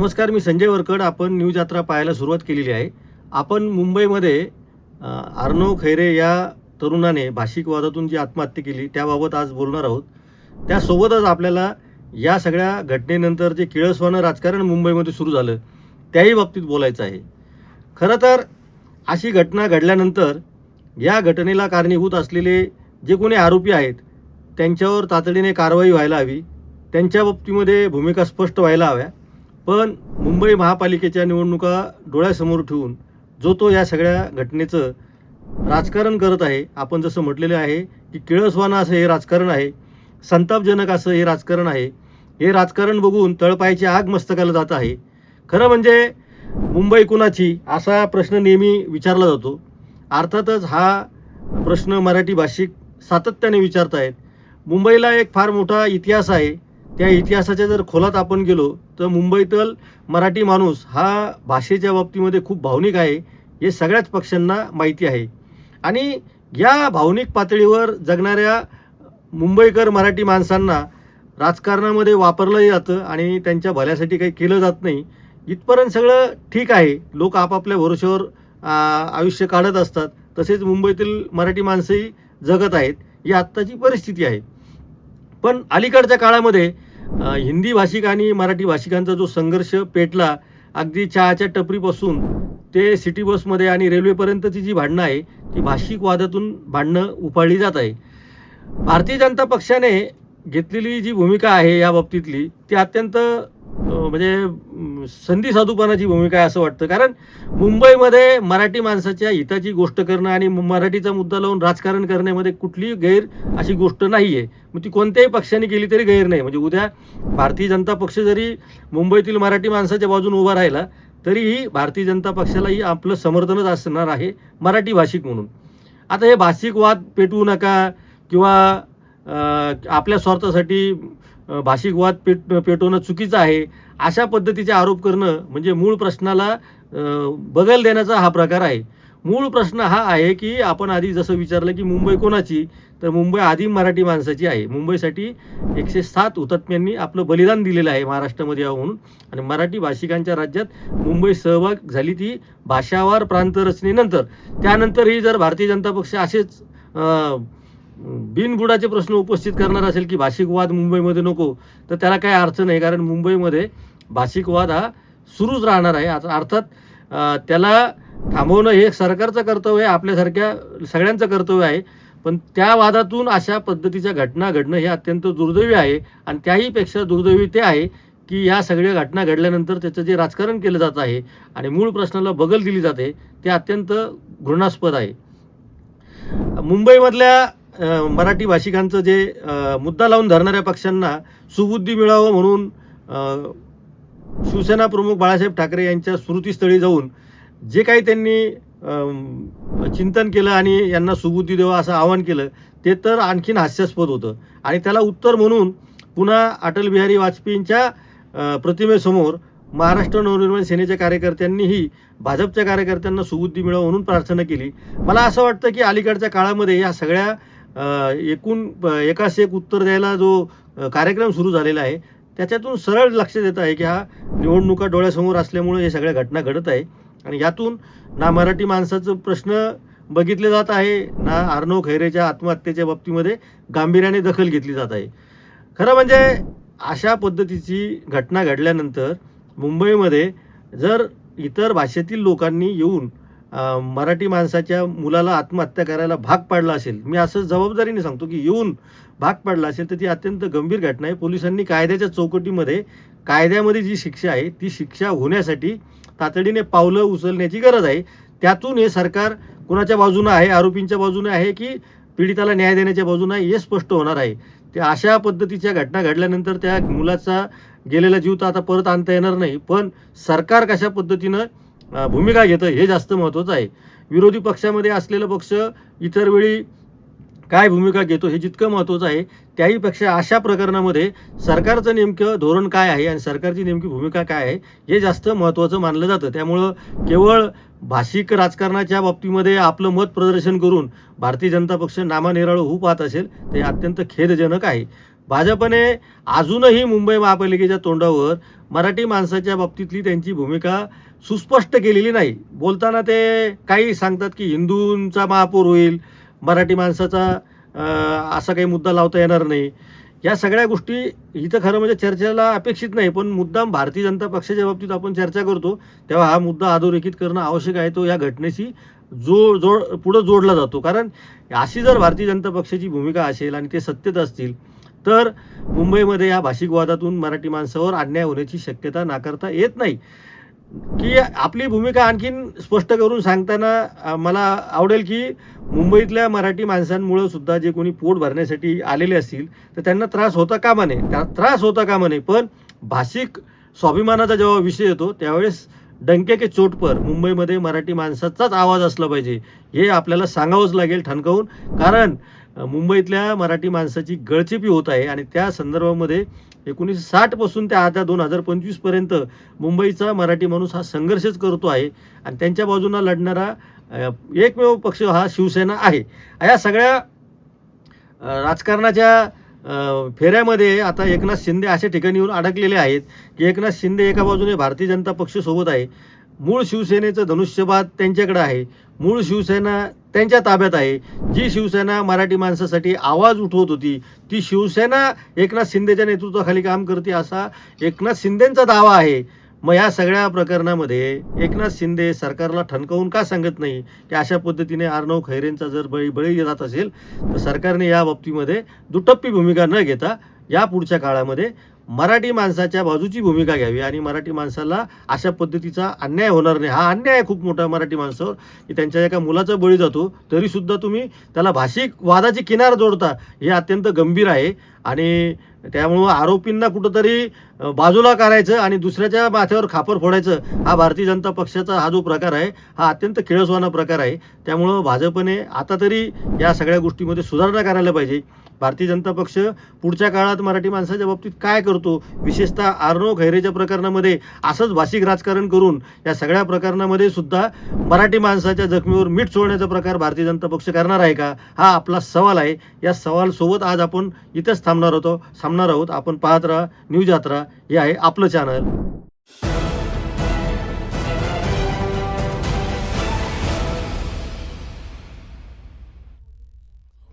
नमस्कार मी संजय वरकड. आपण न्यूज यात्रा पाहायला सुरुवात केलेली आहे. आपण मुंबईमध्ये अर्णव खैरे या तरुणाने भाषिक वादातून जी आत्महत्या केली त्याबाबत आज बोलणार आहोत. त्यासोबतच आपल्याला या सगळ्या घटनेनंतर जे किळसवानं राजकारण मुंबईमध्ये सुरू झालं त्याही बाबतीत बोलायचं आहे. खरं तर अशी घटना घडल्यानंतर या घटनेला कारणीभूत असलेले जे कोणी आरोपी आहेत त्यांच्यावर तातडीने कारवाई व्हायला हवी. त्यांच्या बाबतीमध्ये भूमिका स्पष्ट व्हायला हव्या. पण मुंबई महापालिकेच्या निवडणुका डोळ्यासमोर ठेवून जो तो या सगळ्या घटनेचं राजकारण करत आहे आपण जसं म्हटलेलं आहे की किळसवाना असं हे राजकारण आहे संतापजनक असं हे राजकारण आहे हे राजकारण बघून तळपायची आग मस्तकाला जात आहे. खरं म्हणजे मुंबई कुणाची असा प्रश्न नेहमी विचारला जातो. अर्थातच हा प्रश्न मराठी भाषिक सातत्याने विचारत आहेत मुंबईला एक फार मोठा इतिहास आहे. त्या इतिहासाच्या जर खोलात आपण गेलो तर मुंबईतील मराठी माणूस हा भाषेच्या बाबतीमध्ये खूप भावनिक आहे हे सगळ्याच पक्षांना माहिती आहे. आणि या भावनिक पातळीवर जगणाऱ्या मुंबईकर मराठी माणसांना राजकारणामध्ये वापरलं जातं आणि त्यांच्या भल्यासाठी काही केलं जात नाही. इथपर्यंत सगळं ठीक आहे. लोक आपापल्या भरोश्यावर आयुष्य काढत असतात. तसेच मुंबईतील मराठी माणसंही जगत आहेत. ही आत्ताची परिस्थिती आहे. पण अलीकडच्या काळामध्ये हिंदी भाषिक आणि मराठी भाषिकांचा जो संघर्ष पेटला अगदी चहाच्या टपरीपासून ते सिटी बसमध्ये आणि रेल्वेपर्यंतची जी भांडणं आहे ती भाषिक वादातून भांडणं उपाळली जात आहे. भारतीय जनता पक्षाने घेतलेली जी भूमिका आहे या बाबतीतली ती अत्यंत म्हणजे संधी साधूपणाची भूमिका आहे असं वाटतं. कारण मुंबईमध्ये मराठी माणसाच्या हिताची गोष्ट करणं आणि मराठीचा मुद्दा लावून राजकारण करण्यामध्ये कुठलीही गैर अशी गोष्ट नाही आहे मग ती कोणत्याही पक्षाने केली तरी गैर नाही. म्हणजे उद्या भारतीय जनता पक्ष जरी मुंबईतील मराठी माणसाच्या बाजून उभा राहिला तरीही भारतीय जनता पक्षालाही आपलं समर्थनच असणार आहे मराठी भाषिक म्हणून. आता हे भाषिक वाद पेटवू नका किंवा आपल्या स्वार्थासाठी भाषिक वाद पेट पेटवणं चुकीचं आहे. अशा पद्धतीचे आरोप करणं म्हणजे मूळ प्रश्नाला बगल देण्याचा हा प्रकार आहे. मूळ प्रश्न हा आहे की आपण आधी जसं विचारलं की मुंबई कोणाची तर मुंबई आधी मराठी माणसाची आहे. मुंबईसाठी एकशे सात हुतात्म्यांनी आपलं बलिदान दिलेलं आहे महाराष्ट्रामध्ये यावं म्हणून आणि मराठी भाषिकांच्या राज्यात मुंबई सहभाग झाली ती भाषावार प्रांत रचनेनंतर त्यानंतरही जर भारतीय जनता पक्ष असेच बिनबुडाचे प्रश्न उपस्थित करणार असेल की भाषिक वाद मुंबईमध्ये नको तर त्याला काही अर्थ नाही कारण मुंबईमध्ये भाषिक वाद हा सुरूच राहणार आहे. आता अर्थात त्याला थांबवणं हे सरकारचं कर्तव्य आहे आपल्यासारख्या सगळ्यांचं कर्तव्य आहे पण त्या वादातून अशा पद्धतीच्या घटना घडणं हे अत्यंत दुर्दैवी आहे आणि त्याहीपेक्षा दुर्दैवी ते आहे की या सगळ्या घटना घडल्यानंतर त्याचं जे राजकारण केलं जात आहे आणि मूळ प्रश्नाला बगल दिली जाते ते अत्यंत घृणास्पद आहे. मुंबईमधल्या मराठी भाषिकांचं जे मुद्दा लावून धरणाऱ्या पक्षांना सुबुद्धी मिळावं म्हणून शिवसेना प्रमुख बाळासाहेब ठाकरे यांच्या स्मृतीस्थळी जाऊन जे काही त्यांनी चिंतन केलं आणि यांना सुबुद्धी द्यावं असं आवाहन केलं ते तर आणखीन हास्यास्पद होतं. आणि त्याला उत्तर म्हणून पुन्हा अटल बिहारी वाजपेयींच्या प्रतिमेसमोर महाराष्ट्र नवनिर्माण सेनेच्या कार्यकर्त्यांनीही भाजपच्या कार्यकर्त्यांना सुबुद्धी मिळावं म्हणून प्रार्थना केली. मला असं वाटतं की अलीकडच्या काळामध्ये या सगळ्या एकूण एकास एक उत्तर द्यायला जो कार्यक्रम सुरू झालेला आहे त्याच्यातून सरळ लक्ष देत आहे की हा निवडणुका डोळ्यासमोर असल्यामुळे हे सगळ्या घटना घडत आहे. आणि यातून ना मराठी माणसाचं प्रश्न बघितले जात आहे ना आर्णव खैरेच्या आत्महत्येच्या बाबतीमध्ये गांभीर्याने दखल घेतली जात आहे. खरं म्हणजे अशा पद्धतीची घटना घडल्यानंतर मुंबईमध्ये जर इतर भाषेतील लोकांनी येऊन मराठी माणसाच्या मुलाला आत्महत्या करायला भाग पाडला असेल मी असं जबाबदारीने सांगतो की येऊन भाग पाडला असेल तर ती अत्यंत गंभीर घटना आहे. पोलिसांनी कायद्याच्या चौकटीमध्ये कायद्यामध्ये जी शिक्षा आहे ती शिक्षा होण्यासाठी तातडीने पावलं उचलण्याची गरज आहे. त्यातून हे सरकार कुणाच्या बाजूनं आहे आरोपींच्या बाजूनं आहे की पीडिताला न्याय देण्याच्या बाजूनं आहे हे स्पष्ट होणार आहे. ते अशा पद्धतीच्या घटना घडल्यानंतर त्या मुलाचा गेलेला जीव तर आता परत आणता येणार नाही पण सरकार कशा पद्धतीनं भूमिका घेतं हे जास्त महत्त्वाचं आहे. विरोधी पक्षामध्ये असलेलं पक्ष इतर वेळी काय भूमिका घेतो हे जितकं महत्त्वाचं आहे त्याहीपेक्षा अशा प्रकरणामध्ये सरकारचं नेमकं धोरण काय आहे आणि सरकारची नेमकी भूमिका काय आहे हे जास्त महत्त्वाचं मानलं जातं. त्यामुळं केवळ भाषिक राजकारणाच्या बाबतीमध्ये आपलं मत प्रदर्शन करून भारतीय जनता पक्ष नामानिराळं होऊ पाहत असेल ते अत्यंत खेदजनक आहे. भाजपने अजूनही मुंबई महापालिकेच्या तोंडावर मराठी माणसाच्या बाबतीतली त्यांची भूमिका सुस्पष्ट केलेली नाही. बोलताना ते काही सांगतात की हिंदूंचा महापौर होईल मराठी माणसाचा असा काही मुद्दा लावता येणार नाही. या सगळ्या गोष्टी इथं खरं म्हणजे चर्चेला अपेक्षित नाही पण मुद्दाम भारतीय जनता पक्षाच्या बाबतीत आपण चर्चा करतो तेव्हा हा मुद्दा अधोरेखित करणं आवश्यक आहे. तो या घटनेशी जोड जोड पुढं जोडला जातो. कारण अशी जर भारतीय जनता पक्षाची भूमिका असेल आणि ते सत्तेत असतील तर मुंबईमध्ये या भाषिक वादातून मराठी माणसावर अन्याय होण्याची शक्यता नाकारता येत नाही. की आपली भूमिका आणखीन स्पष्ट करून सांगताना मला आवडेल की मुंबईतल्या मराठी माणसांमुळं सुद्धा जे कोणी पोट भरण्यासाठी आलेले असतील तर त्यांना त्रास होता कामा नये. त्या त्रास होता कामा नये पण भाषिक स्वाभिमानाचा जेव्हा विषय येतो त्यावेळेस डंके के चोटपर मुंबईमध्ये मराठी माणसाचाच आवाज असला पाहिजे हे आपल्याला सांगावंच लागेल ठणकावून. कारण मुंबईतल्या मराठी माणसाची गळचेपी होत आहे आणि त्या संदर्भामध्ये एकोणीसशे साठपासून ते आता दोन हजार पंचवीसपर्यंत मुंबईचा मराठी माणूस हा संघर्षच करतो आहे आणि त्यांच्या बाजूनं लढणारा एकमेव पक्ष हा शिवसेना आहे. या सगळ्या राजकारणाच्या फेऱ्यामध्ये आता एकनाथ शिंदे अशा ठिकाणी येऊन अडकलेले आहेत की एकनाथ शिंदे एका बाजूने भारतीय जनता पक्ष सोबत आहे मूळ शिवसेनेचं धनुष्यबाद त्यांच्याकडे आहे. मूळ शिवसेना त्यांच्या ताब्यात आहे. जी शिवसेना मराठी माणसासाठी आवाज उठवत होती ती शिवसेना एकनाथ शिंदेच्या नेतृत्वाखाली काम करते असा एकनाथ शिंदेंचा दावा आहे. मग या सगळ्या प्रकरणामध्ये एकनाथ शिंदे सरकारला ठणकवून का सांगत नाही की अशा पद्धतीने आर्णव खैरेंचा जर बळी बळी जात असेल तर सरकारने या बाबतीमध्ये दुटप्पी भूमिका न घेता या पुढच्या काळामध्ये मराठी माणसाच्या बाजूची भूमिका घ्यावी आणि मराठी माणसाला अशा पद्धतीचा अन्याय होणार नाही. हा अन्याय आहे खूप मोठा मराठी माणसावर. की त्यांच्या एका मुलाचा बळी जातो. तरीसुद्धा तुम्ही त्याला भाषिक वादाची किनार जोडता हे अत्यंत गंभीर आहे. आणि त्यामुळं आरोपींना कुठंतरी बाजूला करायचं आणि दुसऱ्याच्या माथ्यावर खापर फोडायचं हा भारतीय जनता पक्षाचा हा जो प्रकार आहे हा अत्यंत किळसवाना प्रकार आहे. त्यामुळं भाजपने आता तरी या सगळ्या गोष्टीमध्ये सुधारणा करायला पाहिजे. भारतीय जनता पक्ष पुढच्या काळात मराठी माणसाच्या बाबतीत काय करतो? विशेषतः आर्नो खैरेच्या प्रकरणामध्ये असंच भाषिक राजकारण करून या सगळ्या प्रकरणामध्ये सुद्धा मराठी माणसाच्या जखमीवर मीठ सोडण्याचा प्रकार भारतीय जनता पक्ष करणार आहे का? हा आपला सवाल आहे. या सवालसोबत आज आपण इथंच थांबणार होतो. थांबणार आहोत. आपण पाहत राहा न्यूज यात्रा हे आहे आपलं चॅनल